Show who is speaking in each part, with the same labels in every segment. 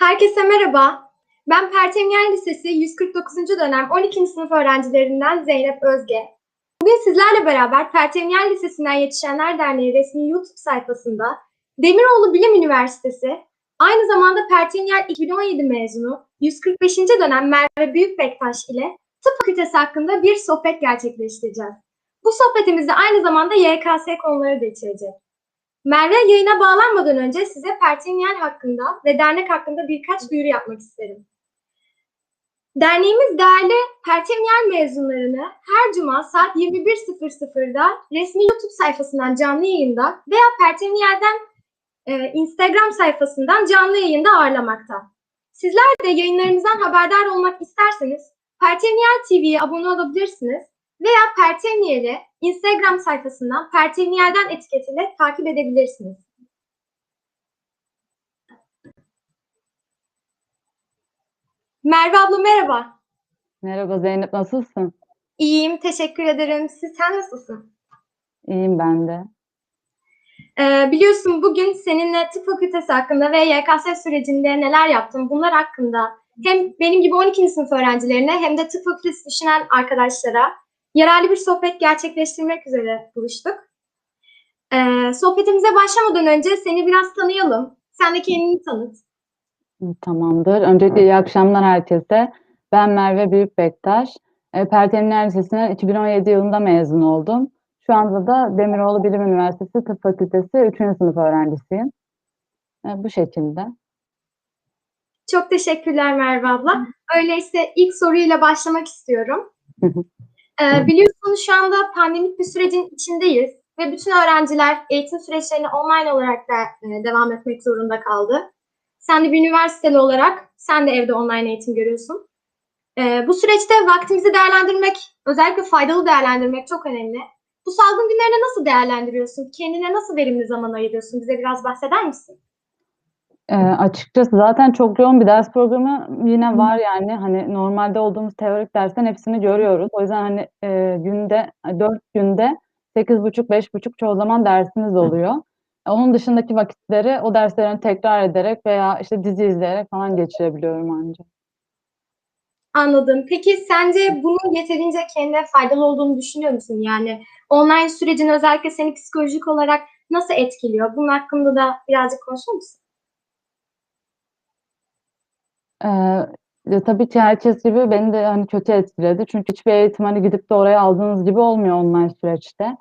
Speaker 1: Herkese merhaba. Ben Pertemniyel Lisesi 149. dönem 12. sınıf öğrencilerinden Zeynep Özge. Bugün sizlerle beraber Pertemniyel Lisesi'nden Yetişenler Derneği resmi YouTube sayfasında Demiroğlu Bilim Üniversitesi, aynı zamanda Pertemniyel 2017 mezunu 145. dönem Merve Büyükbektaş ile tıp fakültesi hakkında bir sohbet gerçekleştireceğiz. Bu sohbetimizde aynı zamanda YKS konuları da içerecek. Merve yayına bağlanmadan önce size Pertemniyel hakkında ve dernek hakkında birkaç duyuru yapmak isterim. Derneğimiz değerli Pertemniyel mezunlarını her cuma saat 21.00'da resmi YouTube sayfasından canlı yayında veya Pertemniyel'den e, Instagram sayfasından canlı yayında ağırlamakta. Sizler de yayınlarımızdan haberdar olmak isterseniz Pertemniyel TV'ye abone olabilirsiniz veya Pertemniyel'i Instagram sayfasından Pertemniyel'den etiketiyle takip edebilirsiniz. Merve abla merhaba.
Speaker 2: Merhaba Zeynep, nasılsın?
Speaker 1: İyiyim, teşekkür ederim. Siz sen nasılsın?
Speaker 2: İyiyim ben de.
Speaker 1: Ee, biliyorsun bugün seninle tıp fakültesi hakkında ve YKS sürecinde neler yaptım bunlar hakkında hem benim gibi 12. sınıf öğrencilerine hem de tıp fakültesi düşünen arkadaşlara yararlı bir sohbet gerçekleştirmek üzere buluştuk. Ee, sohbetimize başlamadan önce seni biraz tanıyalım. Sen de kendini tanıt.
Speaker 2: Tamamdır. Öncelikle iyi akşamlar herkese. Ben Merve Büyükbektaş. E, Pertemin Lisesi'nden 2017 yılında mezun oldum. Şu anda da Demiroğlu Bilim Üniversitesi Tıp Fakültesi 3. sınıf öğrencisiyim. E, bu şekilde.
Speaker 1: Çok teşekkürler Merve abla. Öyleyse ilk soruyla başlamak istiyorum. Ee, biliyorsunuz şu anda pandemik bir sürecin içindeyiz ve bütün öğrenciler eğitim süreçlerine online olarak da e, devam etmek zorunda kaldı. Sen de bir üniversiteli olarak sen de evde online eğitim görüyorsun. Ee, bu süreçte vaktimizi değerlendirmek, özellikle faydalı değerlendirmek çok önemli. Bu salgın günlerini nasıl değerlendiriyorsun? Kendine nasıl verimli zaman ayırıyorsun? Bize biraz bahseder misin?
Speaker 2: E, açıkçası zaten çok yoğun bir ders programı yine var yani hani normalde olduğumuz teorik dersten hepsini görüyoruz. O yüzden hani e, günde 4 günde 8,5-5,5 çoğu zaman dersimiz oluyor. Onun dışındaki vakitleri o derslerini tekrar ederek veya işte dizi izleyerek falan geçirebiliyorum ancak.
Speaker 1: Anladım. Peki sence bunun yeterince kendine faydalı olduğunu düşünüyor musun? Yani online sürecin özellikle seni psikolojik olarak nasıl etkiliyor? Bunun hakkında da birazcık konuşur musun?
Speaker 2: Ya tabii ki herkes gibi beni de hani kötü etkiledi. Çünkü hiçbir eğitim hani gidip de oraya aldığınız gibi olmuyor online süreçte.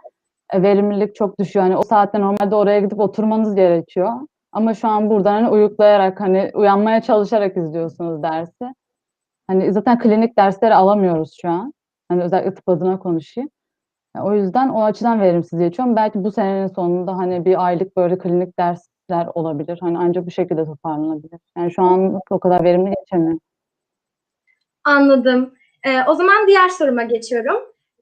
Speaker 2: E, verimlilik çok düşüyor. Hani o saatte normalde oraya gidip oturmanız gerekiyor. Ama şu an buradan hani uyuklayarak hani uyanmaya çalışarak izliyorsunuz dersi. Hani zaten klinik dersleri alamıyoruz şu an. Hani özellikle tıp adına konuşayım. Yani o yüzden o açıdan verimsiz geçiyorum. Belki bu senenin sonunda hani bir aylık böyle klinik dersler olabilir. Hani ancak bu şekilde toparlanabilir. Yani şu an o kadar verimli geçemiyorum.
Speaker 1: Anladım. Ee, o zaman diğer soruma geçiyorum.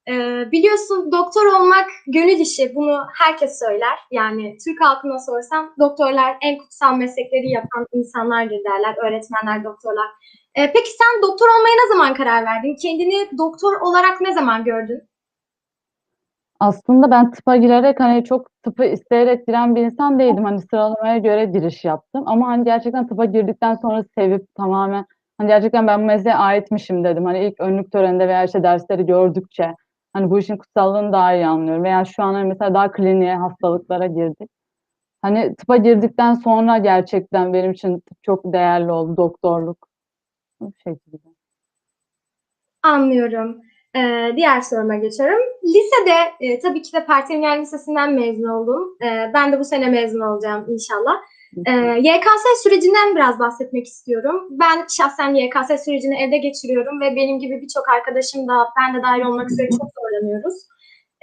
Speaker 1: Ee, biliyorsun doktor olmak gönül işi. Bunu herkes söyler. Yani Türk halkına sorsam doktorlar en kutsal meslekleri yapan insanlardır derler. Öğretmenler, doktorlar. Ee, peki sen doktor olmaya ne zaman karar verdin? Kendini doktor olarak ne zaman gördün?
Speaker 2: Aslında ben tıpa girerek hani çok tıpı isteyerek giren bir insan değildim. Hani sıralamaya göre giriş yaptım. Ama hani gerçekten tıpa girdikten sonra sevip tamamen hani gerçekten ben bu mesleğe aitmişim dedim. Hani ilk önlük töreninde veya işte dersleri gördükçe hani bu işin kutsallığını daha iyi anlıyorum. Veya şu an hani mesela daha kliniğe, hastalıklara girdik. Hani tıpa girdikten sonra gerçekten benim için çok değerli oldu, doktorluk. Bu şekilde.
Speaker 1: Anlıyorum. Ee, diğer soruma geçiyorum. Lisede e, tabii ki de Pertemniyel Lisesi'nden mezun oldum. Ee, ben de bu sene mezun olacağım inşallah. Ee, YKS sürecinden biraz bahsetmek istiyorum. Ben şahsen YKS sürecini evde geçiriyorum ve benim gibi birçok arkadaşım da ben de dahil olmak üzere çok zorlanıyoruz.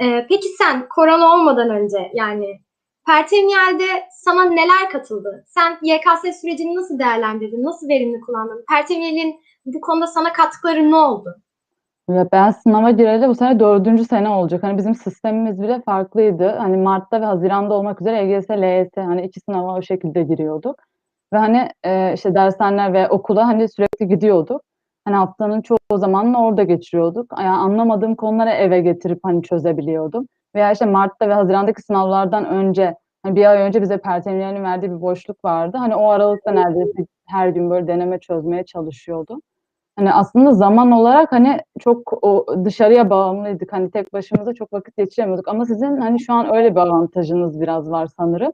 Speaker 1: Ee, peki sen korona olmadan önce yani Pertemniyel'de sana neler katıldı? Sen YKS sürecini nasıl değerlendirdin? Nasıl verimli kullandın? Pertemniyel'in bu konuda sana katkıları ne oldu?
Speaker 2: Ya ben sınava gireli bu sene dördüncü sene olacak. Hani bizim sistemimiz bile farklıydı. Hani Mart'ta ve Haziran'da olmak üzere EGS, LYS hani iki sınava o şekilde giriyorduk. Ve hani e, işte dershaneler ve okula hani sürekli gidiyorduk. Hani haftanın çoğu zamanını orada geçiriyorduk. Yani anlamadığım konuları eve getirip hani çözebiliyordum. Veya işte Mart'ta ve Haziran'daki sınavlardan önce Hani bir ay önce bize Pertemniye'nin verdiği bir boşluk vardı. Hani o aralıkta neredeyse her gün böyle deneme çözmeye çalışıyordu. Hani aslında zaman olarak hani çok o dışarıya bağımlıydık. Hani tek başımıza çok vakit geçiremiyorduk. Ama sizin hani şu an öyle bir avantajınız biraz var sanırım.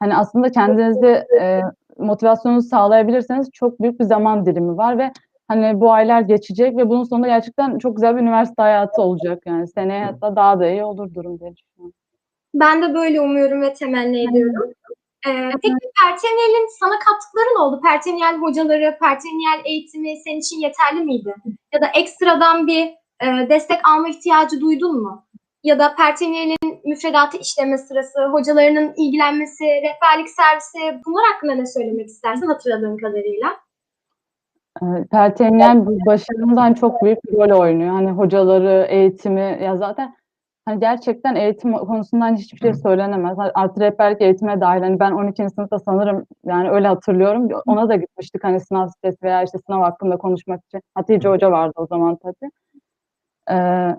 Speaker 2: Hani aslında kendinizi e, motivasyonunuzu sağlayabilirseniz çok büyük bir zaman dilimi var ve hani bu aylar geçecek ve bunun sonunda gerçekten çok güzel bir üniversite hayatı olacak yani. Seneye hatta daha da iyi olur durum diye düşünüyorum.
Speaker 1: Ben de böyle umuyorum ve temenni ediyorum. Ee, peki Pertemniyel'in sana kattıkları ne oldu? Pertemniyel hocaları, Pertemniyel eğitimi senin için yeterli miydi? Ya da ekstradan bir e, destek alma ihtiyacı duydun mu? Ya da Pertemniyel'in müfredatı işleme sırası, hocalarının ilgilenmesi, rehberlik servisi bunlar hakkında ne söylemek istersin hatırladığın kadarıyla?
Speaker 2: Pertemniyel bu başarımdan çok büyük bir rol oynuyor. Hani hocaları, eğitimi ya zaten hani gerçekten eğitim konusundan hiçbir şey söylenemez. Hani artı rehberlik eğitime dahil. Hani ben 12. sınıfta sanırım yani öyle hatırlıyorum. Ona da gitmiştik hani sınav stresi veya işte sınav hakkında konuşmak için. Hatice Hoca vardı o zaman tabii. Ee,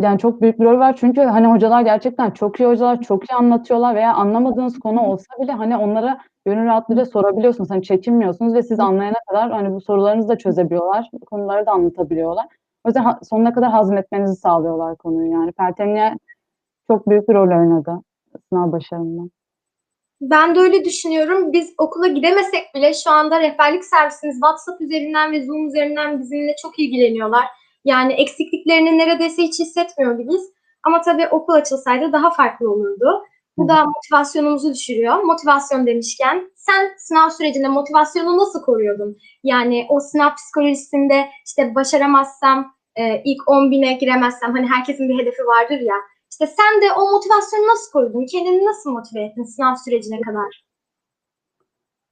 Speaker 2: yani çok büyük bir rol var çünkü hani hocalar gerçekten çok iyi hocalar, çok iyi anlatıyorlar veya anlamadığınız konu olsa bile hani onlara gönül rahatlığıyla sorabiliyorsunuz. Hani çekinmiyorsunuz ve siz anlayana kadar hani bu sorularınızı da çözebiliyorlar, konuları da anlatabiliyorlar. O yüzden ha, sonuna kadar hazmetmenizi sağlıyorlar konuyu yani. Pertemniye çok büyük bir rol oynadı sınav başarımında.
Speaker 1: Ben de öyle düşünüyorum. Biz okula gidemesek bile şu anda rehberlik servisimiz WhatsApp üzerinden ve Zoom üzerinden bizimle çok ilgileniyorlar. Yani eksikliklerini neredeyse hiç hissetmiyor gibiyiz. Ama tabii okul açılsaydı daha farklı olurdu. Bu da motivasyonumuzu düşürüyor. Motivasyon demişken sen sınav sürecinde motivasyonu nasıl koruyordun? Yani o sınav psikolojisinde işte başaramazsam, e, ilk 10 bine giremezsem hani herkesin bir hedefi vardır ya. İşte sen de o motivasyonu nasıl korudun? Kendini nasıl motive ettin sınav sürecine kadar?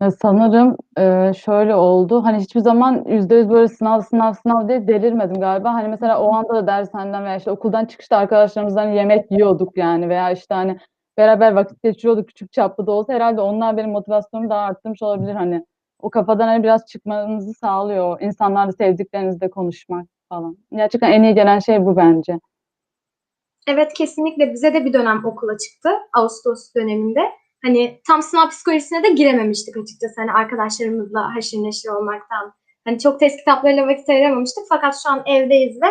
Speaker 2: Ya sanırım e, şöyle oldu. Hani hiçbir zaman yüzde yüz böyle sınav sınav sınav diye delirmedim galiba. Hani mesela o anda da dershaneden veya işte okuldan çıkışta arkadaşlarımızdan yemek yiyorduk yani veya işte hani beraber vakit geçiriyorduk küçük çaplı da olsa herhalde onlar benim motivasyonumu daha arttırmış olabilir hani. O kafadan hani biraz çıkmanızı sağlıyor. İnsanlarla sevdiklerinizle konuşmak falan. Gerçekten en iyi gelen şey bu bence.
Speaker 1: Evet kesinlikle bize de bir dönem okula çıktı. Ağustos döneminde. Hani tam sınav psikolojisine de girememiştik açıkçası. Hani arkadaşlarımızla haşır neşir olmaktan. Hani çok test kitaplarıyla vakit ayıramamıştık. Fakat şu an evdeyiz ve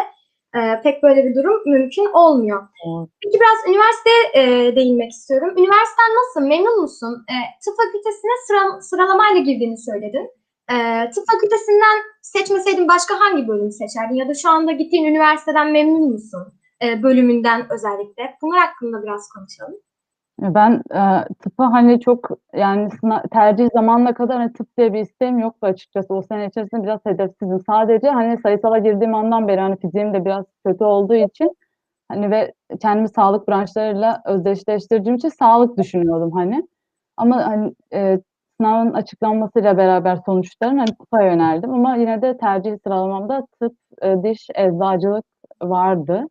Speaker 1: e, pek böyle bir durum mümkün olmuyor.
Speaker 2: Evet.
Speaker 1: Peki biraz üniversiteye e, değinmek istiyorum. Üniversiten nasıl? Memnun musun? E, tıp fakültesine sıra, sıralamayla girdiğini söyledin. E, tıp fakültesinden seçmeseydin başka hangi bölümü seçerdin? Ya da şu anda gittiğin üniversiteden memnun musun? E, bölümünden özellikle. Bunlar hakkında biraz konuşalım.
Speaker 2: Ben e, tıpa hani çok yani tercih zamanına kadar hani tıp diye bir isteğim yoktu açıkçası. O sene içerisinde biraz hedefsizim. Sadece hani sayısala girdiğim andan beri hani fiziğim de biraz kötü olduğu için hani ve kendimi sağlık branşlarıyla özdeşleştirdiğim için sağlık düşünüyordum hani. Ama hani e, sınavın açıklanmasıyla beraber sonuçların hani tıpa yöneldim. Ama yine de tercih sıralamamda tıp, e, diş, eczacılık vardı.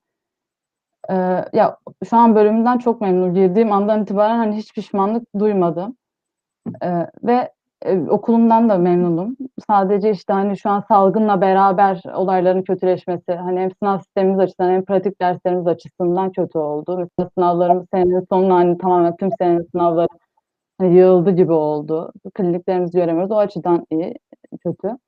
Speaker 2: Ee, ya şu an bölümümden çok memnunum. Girdiğim andan itibaren hani hiç pişmanlık duymadım. Ee, ve e, okulumdan da memnunum. Sadece işte hani şu an salgınla beraber olayların kötüleşmesi hani hem sınav sistemimiz açısından hem pratik derslerimiz açısından kötü oldu. Mesela sınavlarımız senenin sonuna hani tamamen tüm senenin sınavları hani yığıldı gibi oldu. Kliniklerimizi göremiyoruz. O açıdan iyi, kötü.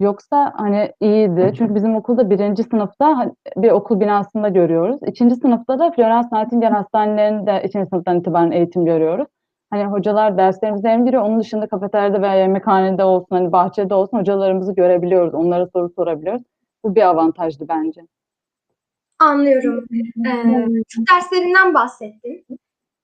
Speaker 2: Yoksa hani iyiydi. Çünkü bizim okulda birinci sınıfta hani, bir okul binasında görüyoruz. İkinci sınıfta da Florence Nightingale Hastanelerinde ikinci sınıftan itibaren eğitim görüyoruz. Hani hocalar derslerimize hem giriyor. Onun dışında kafeteryada veya yemekhanede olsun, hani bahçede olsun hocalarımızı görebiliyoruz. Onlara soru sorabiliyoruz. Bu bir avantajdı bence.
Speaker 1: Anlıyorum. Ee, tıp derslerinden bahsettin.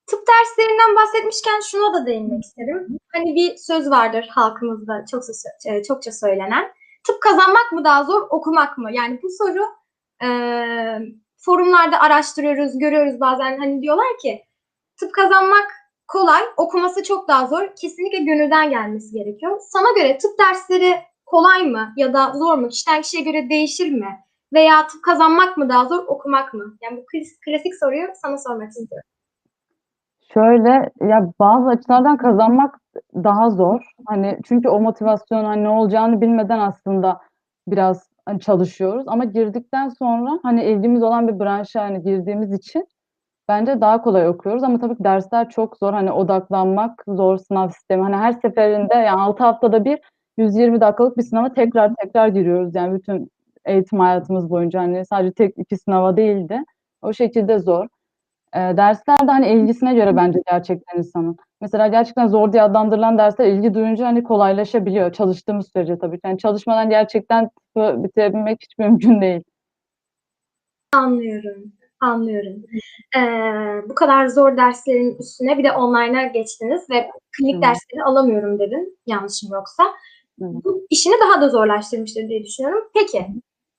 Speaker 1: Tıp derslerinden bahsetmişken şuna da değinmek isterim. Hani bir söz vardır halkımızda çokça, çokça söylenen. Tıp kazanmak mı daha zor, okumak mı? Yani bu soru e, forumlarda araştırıyoruz, görüyoruz bazen hani diyorlar ki tıp kazanmak kolay, okuması çok daha zor. Kesinlikle gönülden gelmesi gerekiyor. Sana göre tıp dersleri kolay mı ya da zor mu? Kişiden kişiye göre değişir mi? Veya tıp kazanmak mı daha zor, okumak mı? Yani bu klasik soruyu sana sormak istiyorum.
Speaker 2: Şöyle ya bazı açılardan kazanmak daha zor. Hani çünkü o motivasyon hani ne olacağını bilmeden aslında biraz hani çalışıyoruz ama girdikten sonra hani ilgimiz olan bir branşa hani girdiğimiz için Bence daha kolay okuyoruz ama tabii ki dersler çok zor. Hani odaklanmak zor sınav sistemi. Hani her seferinde yani 6 haftada bir 120 dakikalık bir sınava tekrar tekrar giriyoruz. Yani bütün eğitim hayatımız boyunca hani sadece tek iki sınava değildi. O şekilde zor. Ee, dersler de hani ilgisine göre bence gerçekten insanın. Mesela gerçekten zor diye adlandırılan dersler ilgi duyunca hani kolaylaşabiliyor. Çalıştığımız sürece tabii. Yani çalışmadan gerçekten bitirebilmek hiç mümkün değil.
Speaker 1: Anlıyorum, anlıyorum. Eee, bu kadar zor derslerin üstüne bir de online'a geçtiniz ve klinik
Speaker 2: Evet.
Speaker 1: dersleri alamıyorum dedin, yanlışım yoksa.
Speaker 2: Evet.
Speaker 1: Bu işini daha da zorlaştırmıştır diye düşünüyorum. Peki,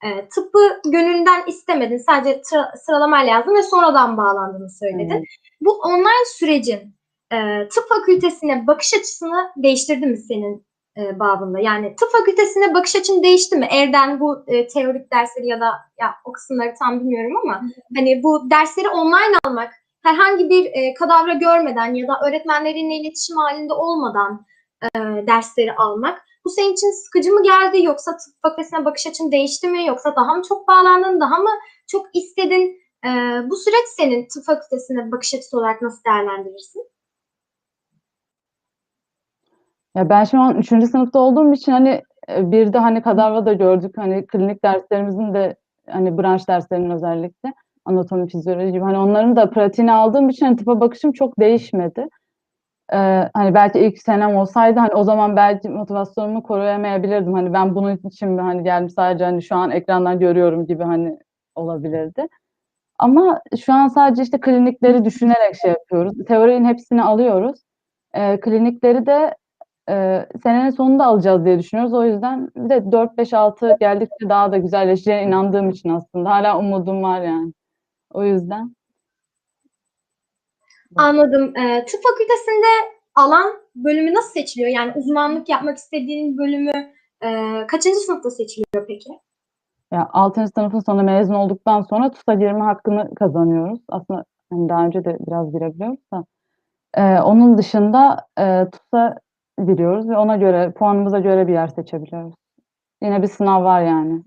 Speaker 1: eee, tıbbı gönülden istemedin, sadece sıra sıralamayla yazdın ve sonradan bağlandığını söyledin.
Speaker 2: Evet.
Speaker 1: Bu online sürecin, eee, tıp fakültesine bakış açısını değiştirdi mi senin, eee, babında? Yani tıp fakültesine bakış açın değişti mi? Evden bu, eee, teorik dersleri ya da ya o kısımları tam bilmiyorum ama hani bu dersleri online almak, herhangi bir, eee, kadavra görmeden ya da öğretmenlerinle iletişim hâlinde olmadan, eee, dersleri almak, bu senin için sıkıcı mı geldi yoksa tıp fakültesine bakış açın değişti mi yoksa daha mı çok bağlandın, daha mı çok istedin? Eee, bu süreç senin tıp fakültesine bakış açısı olarak nasıl değerlendirirsin?
Speaker 2: Ya, ben şu an 3. sınıfta olduğum için, hani, eee, bir de, hani, kadavra da gördük. Hani, klinik derslerimizin de, hani, branş derslerinin özellikle anatomi, fizyoloji gibi, hani, onların da pratiğini aldığım için, hani, tıpa bakışım çok değişmedi. Eee, hani, belki ilk senem olsaydı, hani, o zaman belki motivasyonumu koruyamayabilirdim. Hani, ben bunun için mi, hani, geldim sadece, hani, şu an ekrandan görüyorum gibi, hani, olabilirdi. Ama şu an sadece, işte, klinikleri düşünerek şey yapıyoruz. Teorinin hepsini alıyoruz. Eee, klinikleri de, eee, senenin sonunda alacağız diye düşünüyoruz. O yüzden bir de 4-5-6 geldikçe daha da güzelleşeceğine inandığım için aslında hâlâ umudum var yani. O yüzden.
Speaker 1: Anladım. Eee, tıp fakültesinde alan, bölümü nasıl seçiliyor? Yani uzmanlık yapmak istediğin bölümü, eee, kaçıncı sınıfta seçiliyor peki?
Speaker 2: Ya, 6. sınıfın sonunda mezun olduktan sonra TUS'a girme hakkını kazanıyoruz. Aslında, hani, daha önce de biraz girebiliyoruz da. Eee, onun dışında, eee, TUS'a giriyoruz ve ona göre, puanımıza göre bir yer seçebiliyoruz. Yine bir sınav var yani.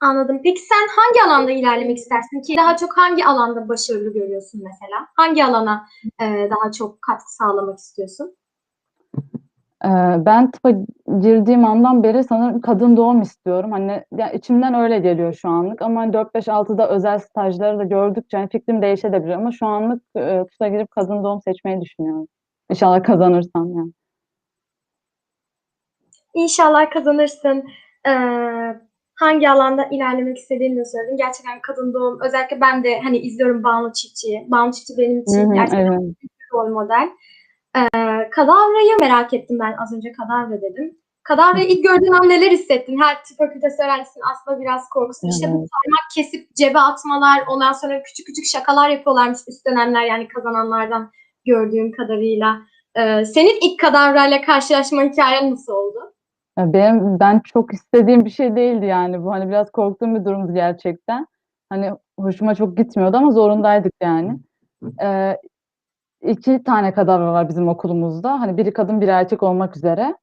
Speaker 1: Anladım. Peki sen hangi alanda ilerlemek istersin ki daha çok hangi alanda başarılı görüyorsun mesela? Hangi alana, eee, daha çok katkı sağlamak istiyorsun?
Speaker 2: Eee, ben tıpa girdiğim andan beri sanırım kadın doğum istiyorum. Hani, ya, içimden öyle geliyor şu anlık ama hani 4-5-6'da özel stajları da gördükçe, hani, fikrim değişebilir ama şu anlık, eee, TUS'a girip kadın doğum seçmeyi düşünüyorum. İnşallah kazanırsam yani.
Speaker 1: İnşallah kazanırsın. Eee, hangi alanda ilerlemek istediğini de söyledin. Gerçekten kadın doğum özellikle ben de, hani, izliyorum Banu Çiftçi'yi. Banu Çiftçi benim için
Speaker 2: hı,
Speaker 1: gerçekten
Speaker 2: evet.
Speaker 1: bir rol model. Eee, kadavrayı merak ettim ben. Az önce kadavra dedim. Kadavrayı ilk gördüğün an neler hissettin? Her tıp fakültesi öğrencisinin aslında biraz korkusu. İşte bu parmak kesip cebe atmalar, ondan sonra küçük küçük şakalar yapıyorlarmış üst dönemler, yani kazananlardan gördüğüm kadarıyla. Eee, senin ilk kadavrayla karşılaşma hikâyen nasıl oldu?
Speaker 2: Benim ben çok istediğim bir şey değildi yani bu. Hani, biraz korktuğum bir durumdu gerçekten. Hani, hoşuma çok gitmiyordu ama zorundaydık yani. Eee, 2 tane kadavra var bizim okulumuzda. Hani, biri kadın, biri erkek olmak üzere.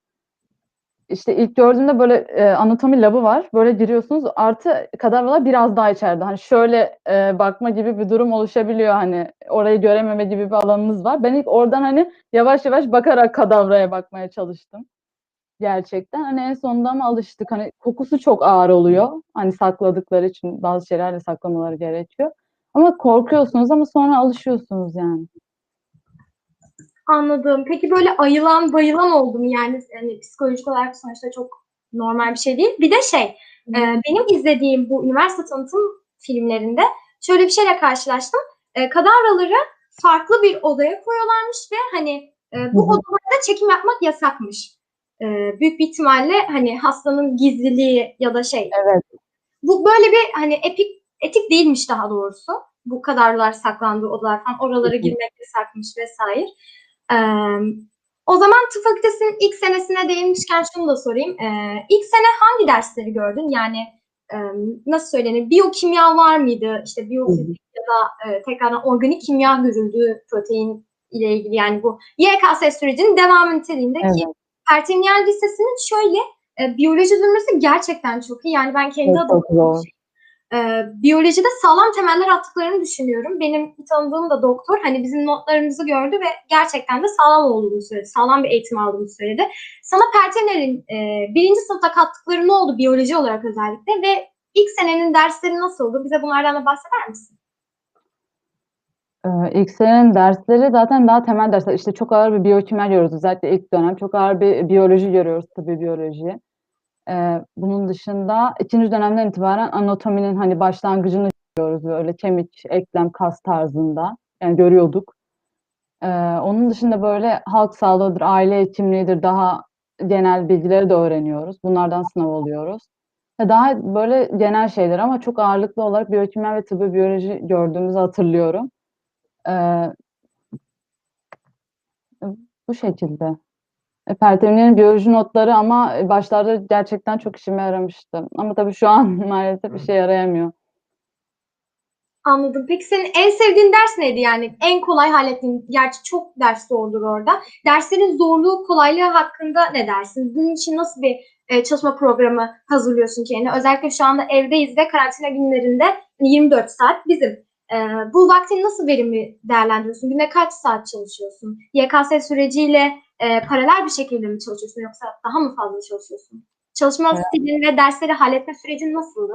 Speaker 2: İşte, ilk gördüğümde böyle, eee, anatomi labı var. Böyle giriyorsunuz. Artı kadavralar biraz daha içeride. Hani, şöyle, eee, bakma gibi bir durum oluşabiliyor, hani, orayı görememe gibi bir alanınız var. Ben ilk oradan, hani, yavaş yavaş bakarak kadavraya bakmaya çalıştım gerçekten. Hani, en sonunda ama alıştık. Hani, kokusu çok ağır oluyor. Hani, sakladıkları için bazı şeyler de saklamaları gerekiyor. Ama korkuyorsunuz ama sonra alışıyorsunuz yani.
Speaker 1: Anladım. Peki böyle ayılan, bayılan oldu mu? Yani, hani, psikolojik olarak sonuçta çok normal bir şey değil. Bir de şey, eee, benim izlediğim bu üniversite tanıtım filmlerinde şöyle bir şeyle karşılaştım. Eee, kadavraları farklı bir odaya koyuyorlarmış ve, hani, eee, bu odalarda çekim yapmak yasakmış. Eee, büyük bir ihtimalle, hani, hastanın gizliliği ya da şey
Speaker 2: Evet.
Speaker 1: Bu böyle bir, hani, epik etik değilmiş daha doğrusu. Bu kadavralar saklandığı odalar falan. Oralara
Speaker 2: hı.
Speaker 1: girmek yasakmış vs. Emm, o zaman tıp fakültesinin ilk senesine değinmişken şunu da sorayım. Eee, ilk sene hangi dersleri gördün? Yani, emm, nasıl söylenir? Biyokimya var mıydı? İşte, biyofizik ya da, eee, tekrardan organik kimya görüldü protein ile ilgili. Yani bu YKS sürecinin devamı niteliğinde ki
Speaker 2: Evet.
Speaker 1: Pertemniyel Lisesi'nin şöyle, eee, biyoloji zümresi gerçekten çok iyi. Yani ben kendi
Speaker 2: Çok
Speaker 1: adıma e, biyolojide sağlam temeller attıklarını düşünüyorum. Benim bir tanıdığım da doktor hani bizim notlarımızı gördü ve gerçekten de sağlam olduğunu söyledi. Sağlam bir eğitim aldığını söyledi. Sana Pertener'in e, birinci sınıfta kattıkları ne oldu biyoloji olarak özellikle ve ilk senenin dersleri nasıldı? Bize bunlardan da bahseder misin?
Speaker 2: Eee, ilk senenin dersleri zaten daha temel dersler. İşte çok ağır bir biyokimya görüyoruz. Özellikle ilk dönem çok ağır bir biyoloji görüyoruz, tıbbi biyoloji. Eee, bunun dışında 2. dönemden itibaren anatominin hani başlangıcını görüyoruz. Böyle kemik, eklem, kas tarzında. Yani görüyorduk. Eee, onun dışında böyle halk sağlığıdır, aile hekimliğidir, daha genel bilgileri de öğreniyoruz. Bunlardan sınav oluyoruz. Daha böyle genel şeyler ama çok ağırlıklı olarak biyokimya ve tıbbi biyoloji gördüğümüzü hatırlıyorum. Eee bu şekilde. E, Pertemin'in biyoloji notları ama başlarda gerçekten çok işime yaramıştı. Ama tabii şu an maalesef işe yarayamıyor.
Speaker 1: Anladım. Peki senin en sevdiğin ders neydi yani? En kolay hallettiğin, gerçi çok ders zordur orada. Derslerin zorluğu, kolaylığı hakkında ne dersin? Bunun için nasıl bir e, çalışma programı hazırlıyorsun kendine? Özellikle şu anda evdeyiz ve karantina günlerinde hani 24 saat bizim. E, bu vaktini nasıl verimli değerlendiriyorsun? Günde kaç saat çalışıyorsun? YKS süreciyle e, paralel bir şekilde mi çalışıyorsun yoksa daha mı fazla çalışıyorsun? Çalışma
Speaker 2: Evet.
Speaker 1: stilin ve dersleri halletme sürecin nasıldı?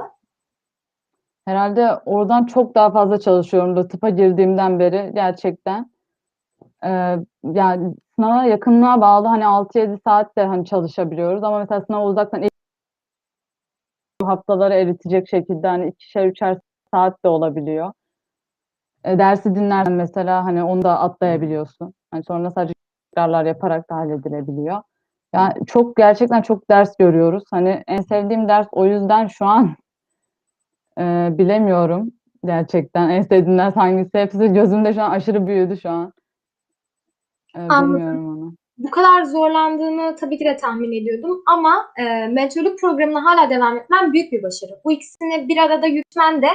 Speaker 2: Herhalde oradan çok daha fazla çalışıyorum da tıpa girdiğimden beri gerçekten. Eee, yani sınava yakınlığa bağlı hani 6-7 saat de hani çalışabiliyoruz ama mesela sınava uzaktan ilk haftaları eritecek şekilde hani 2'şer 3'er saat de olabiliyor. E, dersi dinlersen mesela hani onu da atlayabiliyorsun. Hani sonra sadece tekrarlar yaparak da halledilebiliyor. Yani çok gerçekten çok ders görüyoruz. Hani en sevdiğim ders o yüzden şu an eee, bilemiyorum gerçekten. En sevdiğim ders hangisi? Hepsi gözümde şu an aşırı büyüdü şu an.
Speaker 1: Anladım.
Speaker 2: bilmiyorum onu.
Speaker 1: Bu kadar zorlandığını tabii ki de tahmin ediyordum ama e, mentörlük programına hala devam etmen büyük bir başarı. Bu ikisini bir arada yürütmen de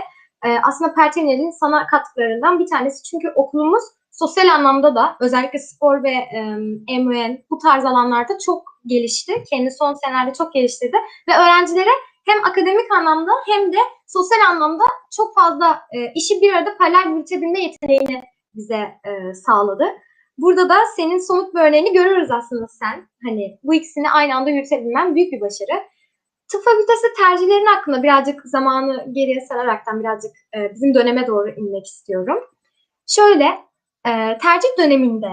Speaker 1: e, aslında Pertener'in sana kattıklarından bir tanesi. Çünkü okulumuz sosyal anlamda da özellikle spor ve e, MUN bu tarz alanlarda çok gelişti. Kendi son senelerde çok geliştirdi ve öğrencilere hem akademik anlamda hem de sosyal anlamda çok fazla e, işi bir arada paralel yürütebilme yeteneğini bize e, sağladı. Burada da senin somut bir örneğini görüyoruz aslında sen. Hani bu ikisini aynı anda yürütebilmen büyük bir başarı. Tıp fakültesi tercihlerin hakkında birazcık zamanı geriye sararaktan birazcık e, bizim döneme doğru inmek istiyorum. Şöyle, e, tercih döneminde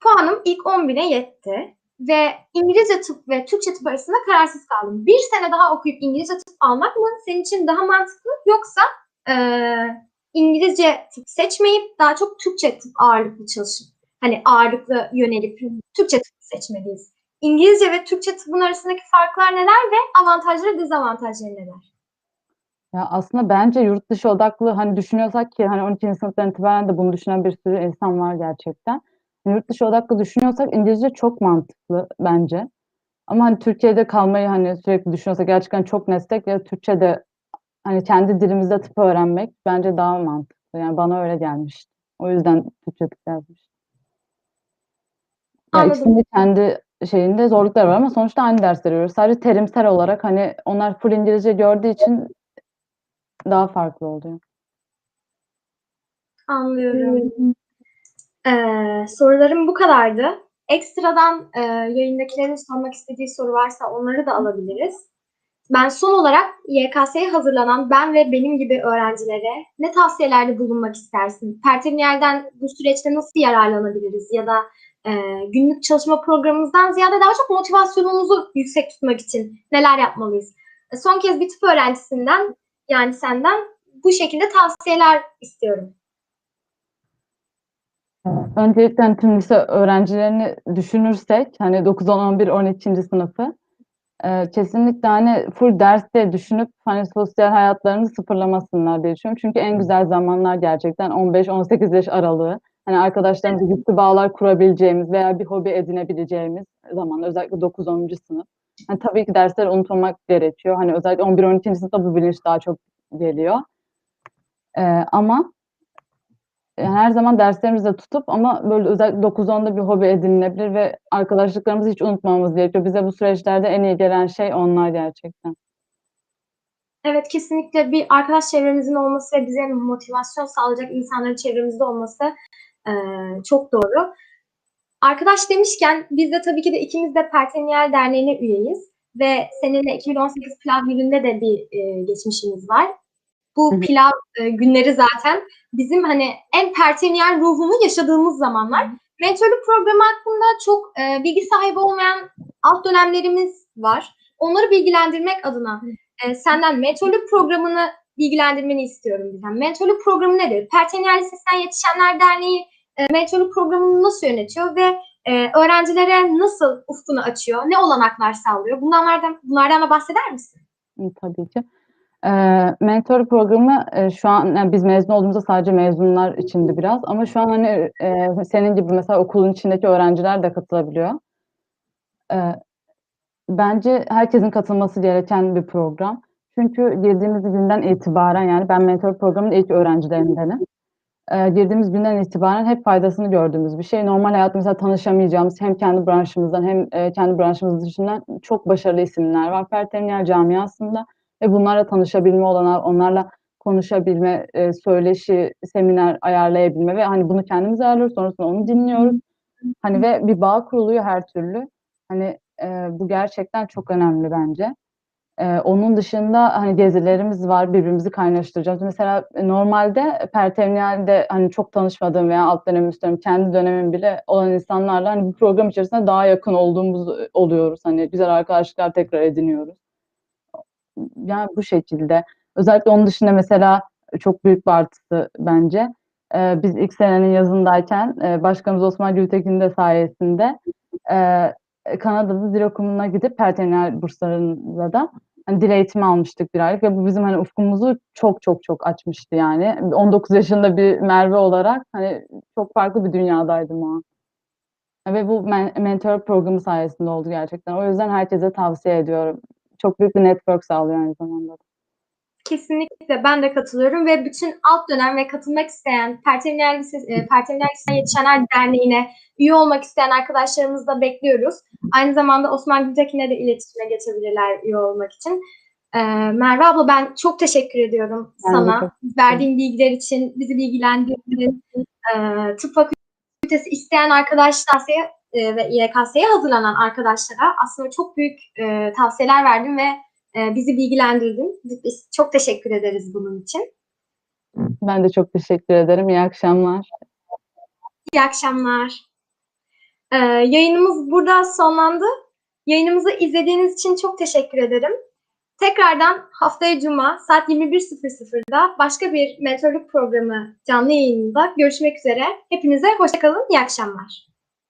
Speaker 1: puanım ilk 10.000'e yetti ve İngilizce tıp ve Türkçe tıp arasında kararsız kaldım. Bir sene daha okuyup İngilizce tıp almak mı senin için daha mantıklı yoksa e, İngilizce tıp seçmeyip daha çok Türkçe tıp ağırlıklı çalışıp hani ağırlıklı yönelip Türkçe tıp seçmeliyiz. İngilizce ve Türkçe tıbbın arasındaki farklar neler ve avantajları dezavantajları neler?
Speaker 2: Ya aslında bence yurt dışı odaklı hani düşünüyorsak ki hani 12. sınıftan itibaren de bunu düşünen bir sürü insan var gerçekten. Hani yurt dışı odaklı düşünüyorsak İngilizce çok mantıklı bence. Ama hani Türkiye'de kalmayı hani sürekli düşünüyorsak gerçekten çok meslek ya Türkçe'de hani kendi dilimizde tıp öğrenmek bence daha mantıklı. Yani bana öyle gelmişti. O yüzden Türkçe tıp yazmıştım. Ya
Speaker 1: Anladım.
Speaker 2: ikisinin de kendi şeyinde zorlukları var ama sonuçta aynı dersleri veriyoruz. Sadece terimsel olarak hani onlar full İngilizce gördüğü için daha farklı oluyor.
Speaker 1: Anlıyorum. Ee, sorularım bu kadardı. Ekstradan e, yayındakilerin sormak istediği soru varsa onları da alabiliriz. Ben son olarak YKS'ye hazırlanan ben ve benim gibi öğrencilere ne tavsiyelerde bulunmak istersin? Pertemniyel'den bu süreçte nasıl yararlanabiliriz? Ya da e, günlük çalışma programımızdan ziyade daha çok motivasyonumuzu yüksek tutmak için neler yapmalıyız? E, son kez bir tıp öğrencisinden yani senden bu şekilde tavsiyeler istiyorum.
Speaker 2: Öncelikle hani tüm lise öğrencilerini düşünürsek hani 9, 10, 11, 12. sınıfı e, kesinlikle hani full derste düşünüp hani sosyal hayatlarını sıfırlamasınlar diye düşünüyorum. Çünkü en güzel zamanlar gerçekten 15-18 yaş aralığı. Hani arkadaşlarımızla güçlü bağlar kurabileceğimiz veya bir hobi edinebileceğimiz zaman özellikle 9-10. sınıf. Hani tabii ki dersleri unutmamak gerekiyor. Hani özellikle 11-12. sınıfta bu bilinç daha çok geliyor. E, ama yani her zaman derslerimizde tutup ama böyle özellikle 9-10'da bir hobi edinilebilir ve arkadaşlıklarımızı hiç unutmamamız gerekiyor. Bize bu süreçlerde en iyi gelen şey onlar gerçekten.
Speaker 1: Evet kesinlikle bir arkadaş çevremizin olması ve bize motivasyon sağlayacak insanların çevremizde olması e, çok doğru. Arkadaş demişken biz de tabii ki de ikimiz de Pertemniyel Derneği'ne üyeyiz ve seninle 2018 Pilav Günü'nde de bir e, geçmişimiz var. Bu
Speaker 2: Hı hı.
Speaker 1: pilav e, günleri zaten bizim hani en pertemniyel ruhunu yaşadığımız zamanlar. Mentörlük programı hakkında çok e, bilgi sahibi olmayan alt dönemlerimiz var. Onları bilgilendirmek adına e, senden mentörlük programını bilgilendirmeni istiyorum bizden. Mentörlük programı nedir? Perteniyel Lisesi'nden Yetişenler Derneği e, mentörlük programını nasıl yönetiyor ve e, öğrencilere nasıl ufkunu açıyor? Ne olanaklar sağlıyor? Bunlardan, bunlardan da bahseder misin?
Speaker 2: Tabii ki. Eee mentor programı eee, şu an yani biz mezun olduğumuzda sadece mezunlar içindi biraz ama şu an hani eee, senin gibi mesela okulun içindeki öğrenciler de katılabiliyor. Eee, bence herkesin katılması gereken bir program. Çünkü girdiğimiz günden itibaren yani ben mentor programının ilk öğrencilerindenim. Eee, girdiğimiz günden itibaren hep faydasını gördüğümüz bir şey. Normal hayatta mesela tanışamayacağımız hem kendi branşımızdan hem eee, kendi branşımız dışından çok başarılı isimler var Pertemniyel camiasında ve bunlarla tanışabilme olanağı, onlarla konuşabilme, eee, söyleşi, seminer ayarlayabilme ve hani bunu kendimiz ayarlıyoruz, sonrasında onu dinliyoruz. Hani ve bir bağ kuruluyor her türlü. Hani eee, bu gerçekten çok önemli bence. Eee, onun dışında hani gezilerimiz var, birbirimizi kaynaştıracağız. Mesela e, normalde Pertemniyel'de hani çok tanışmadığım veya alt dönem, üst dönem, kendi dönemim bile olan insanlarla hani bu program içerisinde daha yakın olduğumuz e, oluyoruz. Hani güzel arkadaşlıklar tekrar ediniyoruz. Yani bu şekilde. Özellikle onun dışında mesela çok büyük bir artısı bence. Eee, biz ilk senenin yazındayken eee, Başkanımız Osman Gültekin'in de sayesinde eee, Kanada'da dil okuluna gidip Pertemniyel burslarıyla da hani dil eğitimi almıştık bir aylık ve bu bizim hani ufkumuzu çok çok çok açmıştı yani. 19 yaşında bir Merve olarak hani çok farklı bir dünyadaydım o. Ve bu men mentor programı sayesinde oldu gerçekten. O yüzden herkese tavsiye ediyorum. Çok büyük bir network sağlıyor aynı zamanda.
Speaker 1: Kesinlikle ben de katılıyorum ve bütün alt dönem ve katılmak isteyen Pertemniyel Lisesi, e, Pertemniyel Lisesi'nden Yetişenler Derneği'ne üye olmak isteyen arkadaşlarımızı da bekliyoruz. Aynı zamanda Osman Gültekin'le de iletişime geçebilirler üye olmak için. Ee, Merve abla ben çok teşekkür ediyorum
Speaker 2: Ben
Speaker 1: sana.
Speaker 2: çok
Speaker 1: Verdiğin bilgiler için, bizi bilgilendirdiğin, e, tıp fakültesi isteyen arkadaşlar e, ve İYKS'ye hazırlanan arkadaşlara aslında çok büyük e, tavsiyeler verdin ve e, bizi bilgilendirdin. Biz çok teşekkür ederiz bunun için.
Speaker 2: Ben de çok teşekkür ederim. İyi akşamlar.
Speaker 1: İyi akşamlar. Ee, yayınımız burada sonlandı. Yayınımızı izlediğiniz için çok teşekkür ederim. Tekrardan haftaya Cuma saat 21.00'da başka bir mentorluk programı canlı yayınında görüşmek üzere. Hepinize hoşçakalın, iyi akşamlar.